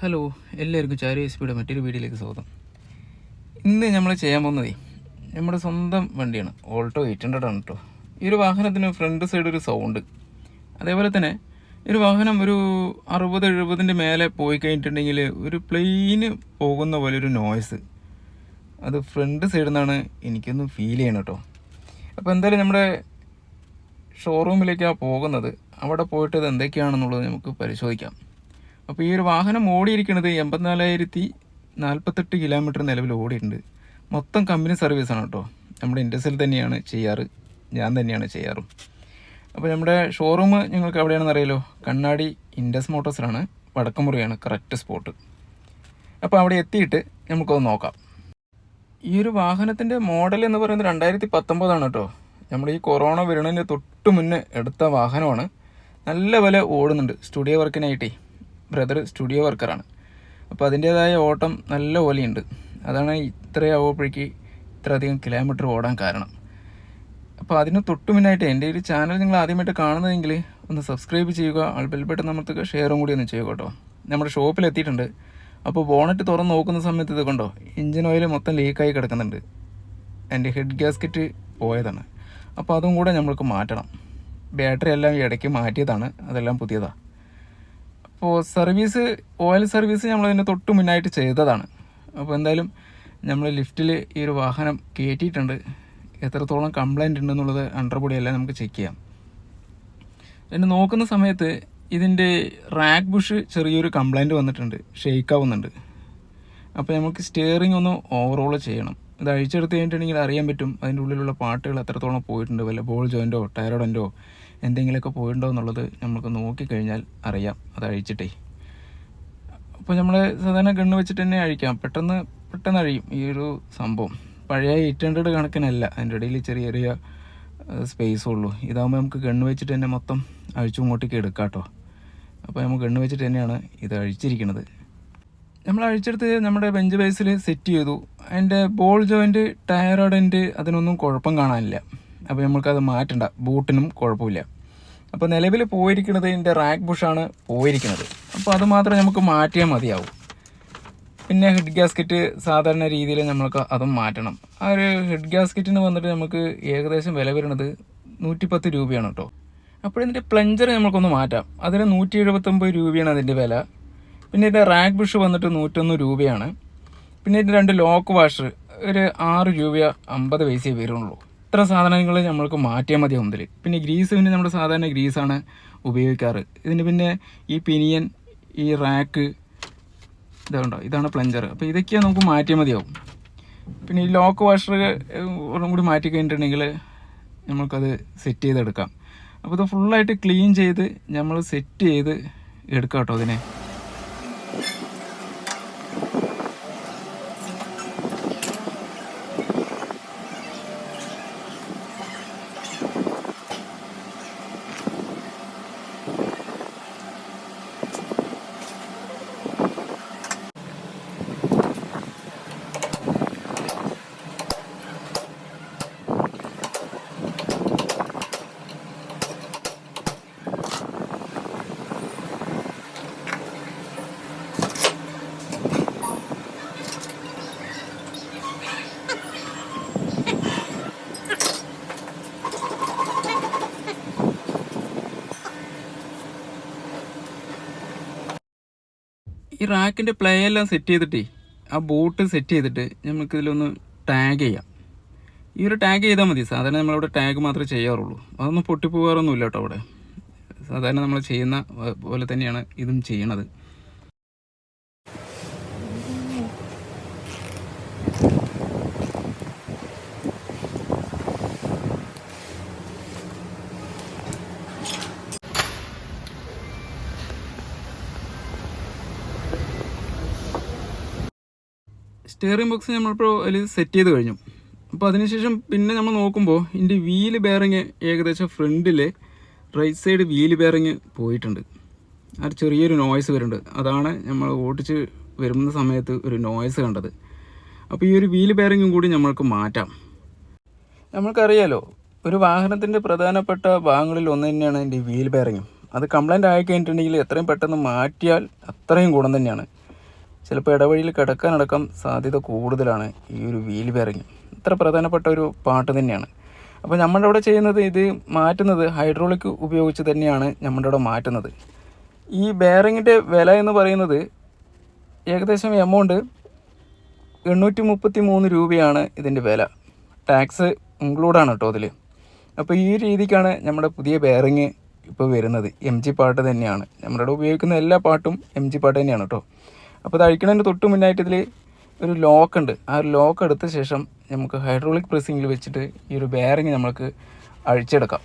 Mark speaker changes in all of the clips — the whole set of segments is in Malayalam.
Speaker 1: ഹലോ എല്ലാവർക്കും ചാരി എസ് പിയുടെ മറ്റൊരു വീഡിയോയിലേക്ക് സ്വാഗതം. ഇന്ന് നമ്മൾ ചെയ്യാൻ പോകുന്നതേ നമ്മുടെ സ്വന്തം വണ്ടിയാണ്. ഓൾട്ടോ എയ്റ്റ് ഹൺഡ്രഡ് ആണ് കേട്ടോ ഈ ഒരു വാഹനത്തിന് ഫ്രണ്ട് സൈഡ് ഒരു സൗണ്ട് അതേപോലെ തന്നെ ഈ ഒരു വാഹനം ഒരു അറുപത് എഴുപതിന്റെ മേലെ പോയി കഴിഞ്ഞിട്ടുണ്ടെങ്കിൽ ഒരു പ്ലെയിന് പോകുന്ന പോലെ ഒരു നോയ്സ് അത് ഫ്രണ്ട് സൈഡിൽ നിന്നാണ് എനിക്കൊന്ന് ഫീൽ ചെയ്യണം കേട്ടോ അപ്പോൾ എന്തായാലും നമ്മുടെ ഷോറൂമിലേക്കാണ് പോകുന്നത്. അവിടെ പോയിട്ട് ഇത് എന്തൊക്കെയാണെന്നുള്ളത് നമുക്ക് പരിശോധിക്കാം. അപ്പോൾ ഈ ഒരു വാഹനം ഓടിയിരിക്കുന്നത് എൺപത്തിനാലായിരത്തി നാൽപ്പത്തെട്ട് കിലോമീറ്റർ നിലവിൽ ഓടിയിട്ടുണ്ട്. മൊത്തം കമ്പനി സർവീസാണ് കേട്ടോ. നമ്മുടെ ഇൻഡസ്ട്രിയിൽ തന്നെയാണ് ചെയ്യാറ്. ഞാൻ തന്നെയാണ് ചെയ്യാറും. അപ്പോൾ നമ്മുടെ ഷോറൂം ഞങ്ങൾക്ക് എവിടെയാണെന്ന് അറിയാലോ? കണ്ണാടി ഇൻഡസ് മോട്ടോഴ്സിലാണ് വടക്കമുറിയാണ് കറക്റ്റ് സ്പോട്ട് അപ്പോൾ അവിടെ എത്തിയിട്ട് നമുക്കത് നോക്കാം. ഈ ഒരു വാഹനത്തിന്റെ മോഡൽ എന്ന് പറയുന്നത് രണ്ടായിരത്തി പത്തൊമ്പതാണ് കേട്ടോ. നമ്മുടെ ഈ കൊറോണ വരുന്നതിന്റെ തൊട്ട് മുന്നേ എടുത്ത വാഹനമാണ്. നല്ല പോലെ ഓടുന്നുണ്ട്. സ്റ്റുഡിയോ വർക്കിനായിട്ടേ ബ്രദർ സ്റ്റുഡിയോ വർക്കറാണ്. അപ്പോൾ അതിന്റേതായ ഓട്ടം നല്ല പോലെയുണ്ട്. അതാണ് ഇത്രയാവുമ്പോഴേക്ക് ഇത്രയധികം കിലോമീറ്റർ ഓടാൻ കാരണം. അപ്പോൾ അതിന് തൊട്ട് മുന്നായിട്ട് എന്റെ ഒരു ചാനൽ നിങ്ങൾ ആദ്യമായിട്ട് കാണുന്നതെങ്കിൽ ഒന്ന് സബ്സ്ക്രൈബ് ചെയ്യുക ആൾബെൽ നമ്മൾക്ക് ഷെയറും കൂടി ഒന്ന് ചെയ്യുക കേട്ടോ. നമ്മുടെ ഷോപ്പിൽ എത്തിയിട്ടുണ്ട്. അപ്പോൾ ബോണറ്റ് തുറന്ന് നോക്കുന്ന സമയത്ത് ഇത് കണ്ടോ? എഞ്ചിൻ ഓയിൽ മൊത്തം ലീക്കായി കിടക്കുന്നുണ്ട്. എന്റെ ഹെഡ് ഗ്യാസ്കറ്റ് പോയതാണ്. അപ്പോൾ അതും കൂടെ നമ്മൾക്ക് മാറ്റണം. ബാറ്ററി എല്ലാം ഇടയ്ക്ക് മാറ്റിയതാണ്. അതെല്ലാം പുതിയതാണ് അപ്പോൾ സർവീസ് ഓയിൽ സർവീസ് നമ്മളതിന്റെ തൊട്ട് മുന്നായിട്ട് ചെയ്തതാണ്. അപ്പോൾ എന്തായാലും നമ്മൾ ലിഫ്റ്റിൽ ഈ ഒരു വാഹനം കയറ്റിയിട്ടുണ്ട് എത്രത്തോളം കംപ്ലൈന്റ് ഉണ്ടെന്നുള്ളത് അണ്ടർബോഡി അല്ല നമുക്ക് ചെക്ക് ചെയ്യാം. എന്നെ നോക്കുന്ന സമയത്ത് ഇതിന്റെ റാക്ക് ബുഷ് ചെറിയൊരു കംപ്ലൈന്റ് വന്നിട്ടുണ്ട്. ഷെയ്ക്ക് ആവുന്നുണ്ട്. അപ്പോൾ നമുക്ക് സ്റ്റിയറിംഗ് ഒന്ന് ഓവറോൾ ചെയ്യണം. ഇത് അഴിച്ചെടുത്ത് കഴിഞ്ഞിട്ടുണ്ടെങ്കിൽ അറിയാൻ പറ്റും. അതിന്റെ ഉള്ളിലുള്ള പാട്ടുകൾ എത്രത്തോളം പോയിട്ടുണ്ട്. വല്ല ബോൾ ജോയിന്റോ ടയറോഡന്റോ എന്തെങ്കിലുമൊക്കെ പോയിട്ടുണ്ടോ എന്നുള്ളത് നമുക്ക് നോക്കിക്കഴിഞ്ഞാൽ അറിയാം. അത് അഴിച്ചിട്ടേ. അപ്പോൾ നമ്മൾ സാധാരണ ഗണ്ണ് വെച്ചിട്ട് തന്നെ അഴിക്കാം. പെട്ടെന്ന് പെട്ടെന്ന് അഴിയും. ഈ ഒരു സംഭവം. പഴയ എയ്റ്റ് ഹൺഡ്രഡ് കണക്കിനല്ല. അതിന്റെ ഇടയിൽ ചെറിയ ചെറിയ സ്പേസ് ഉള്ളൂ. ഇതാകുമ്പോൾ നമുക്ക് ഗണ്ണ് വെച്ചിട്ട് തന്നെ മൊത്തം അഴിച്ചു ഇങ്ങോട്ടേക്ക് എടുക്കാം കേട്ടോ. അപ്പോൾ നമ്മൾ ഗണ്ണ് വെച്ചിട്ട് തന്നെയാണ് ഇത് അഴിച്ചിരിക്കുന്നത്. നമ്മൾ അഴിച്ചെടുത്ത് നമ്മുടെ ബെഞ്ച് ബേസിൽ സെറ്റ് ചെയ്തു. അതിന്റെ ബോൾ ജോയിന്റ് ടയറോഡന്റ് അതിനൊന്നും കുഴപ്പം കാണാനില്ല. അപ്പോൾ നമുക്കത് മാറ്റണ്ട. ബൂട്ടിനും കുഴപ്പമില്ല. അപ്പോൾ നിലവിൽ പോയിരിക്കുന്നത് ഇതിന്റെ റാക്ക് ബുഷാണ് പോയിരിക്കുന്നത്. അപ്പോൾ അത് മാത്രം നമുക്ക് മാറ്റിയാൽ മതിയാവും. പിന്നെ ഹെഡ് ഗ്യാസ്കറ്റ് സാധാരണ രീതിയിൽ നമ്മൾക്ക് അതും മാറ്റണം. ആ ഒരു ഹെഡ് ഗ്യാസ്കറ്റിന് വന്നിട്ട് നമുക്ക് ഏകദേശം വില വരുന്നത് നൂറ്റിപ്പത്ത് രൂപയാണ് കേട്ടോ അപ്പോൾ ഇതിന്റെ പ്ലഞ്ചർ നമുക്കൊന്ന് മാറ്റാം. അതിന് നൂറ്റി എഴുപത്തൊമ്പത് രൂപയാണ് അതിന്റെ വില. പിന്നെ ഇതിന്റെ റാക്ക് ബുഷ് വന്നിട്ട് നൂറ്റൊന്ന് രൂപയാണ്. പിന്നെ ഇതിന്റെ രണ്ട് ലോക്ക് വാഷർ ഒരു ആറ് രൂപ അമ്പത് പൈസയെ വരുള്ളൂ. ഇത്ര സാധനങ്ങൾ നമ്മൾക്ക് മാറ്റിയാൽ മതി ഒന്നിൽ പിന്നെ ഗ്രീസ് പിന്നെ നമ്മുടെ സാധാരണ ഗ്രീസാണ് ഉപയോഗിക്കാറ്. ഇതിന് പിന്നെ ഈ പിനിയൻ ഈ റാക്ക് ഇതുണ്ടോ? ഇതാണ് പ്ലഞ്ചർ. അപ്പോൾ ഇതൊക്കെയാണ് നമുക്ക് മാറ്റിയാൽ മതിയാവും. പിന്നെ ഈ ലോക്ക് വാഷർ കൂടി മാറ്റി കഴിഞ്ഞിട്ടുണ്ടെങ്കിൽ നമുക്കത് സെറ്റ് ചെയ്തെടുക്കാം. അപ്പോൾ ഇത് ഫുള്ളായിട്ട് ക്ലീൻ ചെയ്ത് നമ്മൾ സെറ്റ് ചെയ്ത് എടുക്കാം കേട്ടോ അതിനെ ഈ റാക്കിന്റെ പ്ലേ എല്ലാം സെറ്റ് ചെയ്തിട്ടേ ആ ബോട്ട് സെറ്റ് ചെയ്തിട്ട് നമുക്ക് ഇതിലൊന്ന് ടാഗ് ചെയ്യാം. ഈ ഒരു ടാഗ് ചെയ്താൽ മതി. സാധാരണ നമ്മളിവിടെ ടാഗ് മാത്രമേ ചെയ്യാറുള്ളൂ. അതൊന്നും പൊട്ടിപ്പോകാറൊന്നുമില്ല കേട്ടോ അവിടെ. സാധാരണ നമ്മൾ ചെയ്യുന്ന പോലെ തന്നെയാണ് ഇതും ചെയ്യണത്. സ്റ്റിയറിംഗ് ബോക്സ് നമ്മളിപ്പോൾ അതിൽ സെറ്റ് ചെയ്ത് കഴിഞ്ഞു. അപ്പോൾ അതിനുശേഷം പിന്നെ നമ്മൾ നോക്കുമ്പോൾ ഇതിന്റെ വീൽ ബെയറിങ് ഏകദേശം ഫ്രണ്ടിലെ റൈറ്റ് സൈഡ് വീൽ ബെയറിങ് പോയിട്ടുണ്ട്. ആ ചെറിയൊരു നോയ്സ് വരുന്നുണ്ട്. അതാണ് നമ്മൾ ഓടിച്ച് വരുന്ന സമയത്ത് ഒരു നോയ്സ് കണ്ടത്. അപ്പോൾ ഈ ഒരു വീൽ ബെയറിങ്ങും കൂടി നമ്മൾക്ക് മാറ്റാം. നമ്മൾക്കറിയാലോ ഒരു വാഹനത്തിന്റെ പ്രധാനപ്പെട്ട ഭാഗങ്ങളിൽ ഒന്ന് തന്നെയാണ് ഇതിന്റെ വീൽ ബെയറിങ്ങും അത് കംപ്ലൈന്റ് ആയി കഴിഞ്ഞിട്ടുണ്ടെങ്കിൽ എത്രയും പെട്ടെന്ന് മാറ്റിയാൽ അത്രയും ഗുണം തന്നെയാണ്. ചിലപ്പോൾ ഇടവഴിയിൽ കിടക്കാനടക്കം സാധ്യത കൂടുതലാണ് ഈ ഒരു വീൽ ബെയറിങ് ഇത്ര പ്രധാനപ്പെട്ട ഒരു പാട്ട് തന്നെയാണ്. അപ്പോൾ നമ്മുടെ അവിടെ ചെയ്യുന്നത് ഇത് മാറ്റുന്നത് ഹൈഡ്രോളിക് ഉപയോഗിച്ച് തന്നെയാണ് നമ്മുടെ അവിടെ മാറ്റുന്നത്. ഈ ബെയറിങ്ങിന്റെ വില എന്ന് പറയുന്നത് ഏകദേശം എമൗണ്ട് എണ്ണൂറ്റി മുപ്പത്തി മൂന്ന് രൂപയാണ് ഇതിന്റെ വില. ടാക്സ് ഇൻക്ലൂഡാണ് കേട്ടോ അതിൽ അപ്പോൾ ഈ രീതിക്കാണ് നമ്മുടെ പുതിയ ബെയറിങ് ഇപ്പോൾ വരുന്നത്. എം ജി പാട്ട് തന്നെയാണ്. നമ്മുടെ ഇവിടെ ഉപയോഗിക്കുന്ന എല്ലാ പാട്ടും എം ജി പാട്ട് തന്നെയാണ് കേട്ടോ. അപ്പോൾ ഇത് അഴിക്കണതിന് തൊട്ട് മുന്നായിട്ട് ഇതിൽ ഒരു ലോക്ക് ഉണ്ട്. ആ ഒരു ലോക്ക് എടുത്ത ശേഷം നമുക്ക് ഹൈഡ്രോളിക് പ്രസ്സിങ്ങിൽ വെച്ചിട്ട് ഈ ഒരു ബെയറിങ് നമുക്ക് അഴിച്ചെടുക്കാം.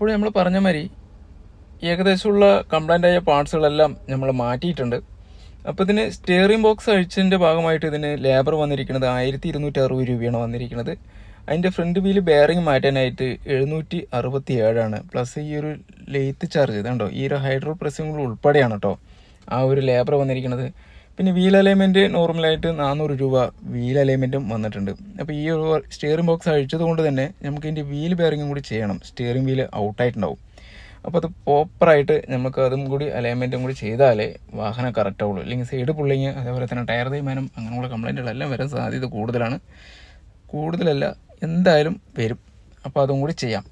Speaker 1: അപ്പോൾ നമ്മൾ പറഞ്ഞ മാതിരി ഏകദേശമുള്ള കംപ്ലൈന്റ് ആയ പാർട്സുകളെല്ലാം നമ്മൾ മാറ്റിയിട്ടുണ്ട്. അപ്പോൾ ഇതിന് സ്റ്റിയറിംഗ് ബോക്സ് അഴിച്ചതിന്റെ ഭാഗമായിട്ട് ഇതിന് ലേബർ വന്നിരിക്കുന്നത് ആയിരത്തി ഇരുന്നൂറ്റി അറുപത് രൂപയാണ് വന്നിരിക്കുന്നത്. അതിന്റെ ഫ്രണ്ട് വീൽ ബെയറിംഗ് മാറ്റാനായിട്ട് എഴുന്നൂറ്റി അറുപത്തി ഏഴാണ് പ്ലസ് ഈ ഒരു ലെയ്ത്ത് ചാർജ് ഇതുണ്ടോ? ഈ ഒരു ഹൈഡ്രോ പ്രസ്സിംഗ് ഉൾപ്പെടെയാണ് കേട്ടോ ആ ഒരു ലേബർ വന്നിരിക്കുന്നത്. പിന്നെ വീൽ അലൈൻമെന്റ് നോർമലായിട്ട് നാനൂറ് രൂപ വീൽ അലൈൻമെന്റും വന്നിട്ടുണ്ട്. അപ്പോൾ ഈ ഒരു സ്റ്റിയറിംഗ് ബോക്സ് അഴിച്ചത് കൊണ്ട് തന്നെ നമുക്ക് ഇതിന്റെ വീൽ ബെയറിങ്ങും കൂടി ചെയ്യണം. സ്റ്റിയറിംഗ് വീൽ ഔട്ടായിട്ടുണ്ടാവും അപ്പോൾ അത് പ്രോപ്പറായിട്ട് നമുക്ക് അതും കൂടി അലൈൻമെന്റും കൂടി ചെയ്താലേ വാഹനം കറക്റ്റ് ആവുള്ളൂ. അല്ലെങ്കിൽ സൈഡ് പുള്ളിങ് അതേപോലെ തന്നെ ടയർ തേയ്മാനം അങ്ങനെയുള്ള കംപ്ലൈന്റുകളെല്ലാം വരാൻ സാധ്യത കൂടുതലാണ്. കൂടുതലല്ല എന്തായാലും വരും. അപ്പോൾ അതും കൂടി ചെയ്യാം.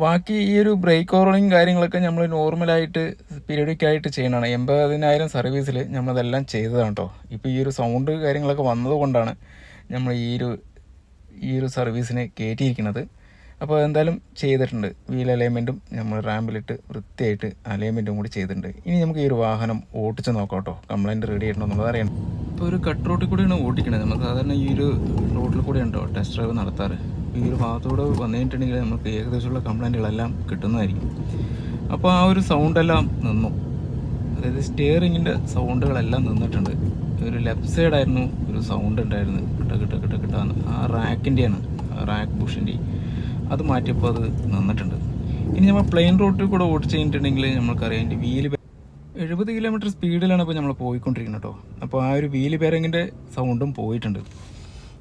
Speaker 1: ബാക്കി ഈ ഒരു ബ്രേക്ക് ഓറോളിങ് കാര്യങ്ങളൊക്കെ നമ്മൾ നോർമലായിട്ട് പീരിയഡിക് ആയിട്ട് ചെയ്യണതാണ് എൺപതിനായിരം സർവീസിൽ നമ്മളതെല്ലാം ചെയ്തതാണ് കേട്ടോ ഇപ്പോൾ ഈ ഒരു സൗണ്ട് കാര്യങ്ങളൊക്കെ വന്നതുകൊണ്ടാണ് നമ്മൾ ഈ ഒരു ഈ ഒരു സർവീസിന് കയറ്റിയിരിക്കുന്നത് അപ്പോൾ എന്തായാലും ചെയ്തിട്ടുണ്ട്. വീൽ അലൈൻമെന്റും നമ്മൾ റാമ്പിലിട്ട് വൃത്തിയായിട്ട് അലൈൻമെന്റും കൂടി ചെയ്തിട്ടുണ്ട്. ഇനി നമുക്ക് ഈ ഒരു വാഹനം ഓടിച്ച് നോക്കാം കേട്ടോ കംപ്ലൈന്റ് റെഡി ആയിട്ടുണ്ടോ എന്നുള്ളത് അറിയണം ഇപ്പോൾ ഒരു കട്ട് റോട്ടിൽ കൂടിയാണ് ഓടിക്കണത്. നമ്മൾ സാധാരണ ഈ ഒരു റോഡിൽ കൂടിയാണ് കേട്ടോ ടെസ്റ്റ് ഡ്രൈവ് നടത്താറ്. ഈ ഒരു ഭാഗത്തൂടെ വന്നിട്ടുണ്ടെങ്കിൽ നമുക്ക് ഏകദേശമുള്ള കംപ്ലൈന്റുകളെല്ലാം കിട്ടുന്നതായിരിക്കും. അപ്പോൾ ആ ഒരു സൗണ്ടെല്ലാം നിന്നു. അതായത് സ്റ്റിയറിങ്ങിന്റെ സൗണ്ടുകളെല്ലാം നിന്നിട്ടുണ്ട്. ഒരു ലെഫ്റ്റ് സൈഡായിരുന്നു ഒരു സൗണ്ട് ഉണ്ടായിരുന്നു കിട്ട കിട്ട കിട്ട കിട്ടാന്ന് ആ റാക്കിന്റെയാണ് റാക്ക് ബുഷിന്റെ അത് മാറ്റിയപ്പോൾ അത് നിന്നിട്ടുണ്ട്. ഇനി നമ്മൾ പ്ലെയിൻ റോട്ടിൽ കൂടെ ഓടിച്ച് കഴിഞ്ഞിട്ടുണ്ടെങ്കിൽ നമുക്കറിയാം എന്റെ വീൽ എഴുപത് കിലോമീറ്റർ സ്പീഡിലാണ് ഇപ്പോൾ നമ്മൾ പോയിക്കൊണ്ടിരിക്കുന്നത് കേട്ടോ. അപ്പോൾ ആ ഒരു വീൽ ബെയറിങ്ങിന്റെ സൗണ്ടും പോയിട്ടുണ്ട്.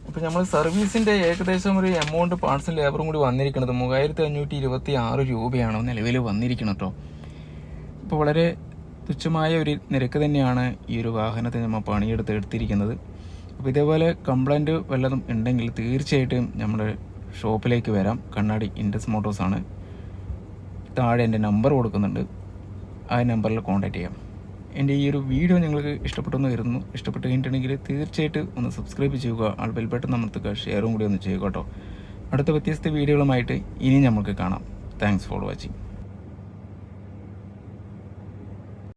Speaker 1: ഇപ്പോൾ നമ്മൾ സർവീസിന്റെ ഏകദേശം ഒരു എമൗണ്ട് പാർട്സും ലേബറും കൂടി വന്നിരിക്കുന്നത് മൂവായിരത്തി അഞ്ഞൂറ്റി ഇരുപത്തി ആറ് രൂപയാണ് നിലവിൽ വന്നിരിക്കുന്നത് കേട്ടോ ഇപ്പോൾ വളരെ തുച്ഛമായ ഒരു നിരക്ക് തന്നെയാണ് ഈ ഒരു വാഹനത്തിന് നമ്മൾ പണിയെടുത്ത് എടുത്തിരിക്കുന്നത്. അപ്പോൾ ഇതേപോലെ കംപ്ലൈന്റ് വല്ലതും ഉണ്ടെങ്കിൽ തീർച്ചയായിട്ടും നമ്മുടെ ഷോപ്പിലേക്ക് വരാം. കണ്ണാടി ഇൻഡസ് മോട്ടോഴ്സാണ് താഴെ എന്റെ നമ്പർ കൊടുക്കുന്നുണ്ട്. ആ നമ്പറിൽ കോൺടാക്റ്റ് ചെയ്യാം. എന്റെ ഈ ഒരു വീഡിയോ നിങ്ങൾക്ക് ഇഷ്ടപ്പെട്ടെന്ന് വരുന്നു ഇഷ്ടപ്പെട്ട് കഴിഞ്ഞിട്ടുണ്ടെങ്കിൽ തീർച്ചയായിട്ടും ഒന്ന് സബ്സ്ക്രൈബ് ചെയ്യുക. ആൾ ബെൽബട്ടൺ അമർത്തുക. ഷെയറും കൂടി ഒന്ന് ചെയ്യുക കേട്ടോ. അടുത്ത വ്യത്യസ്ത വീഡിയോകളുമായിട്ട് ഇനി നമുക്ക് കാണാം. Thanks for watching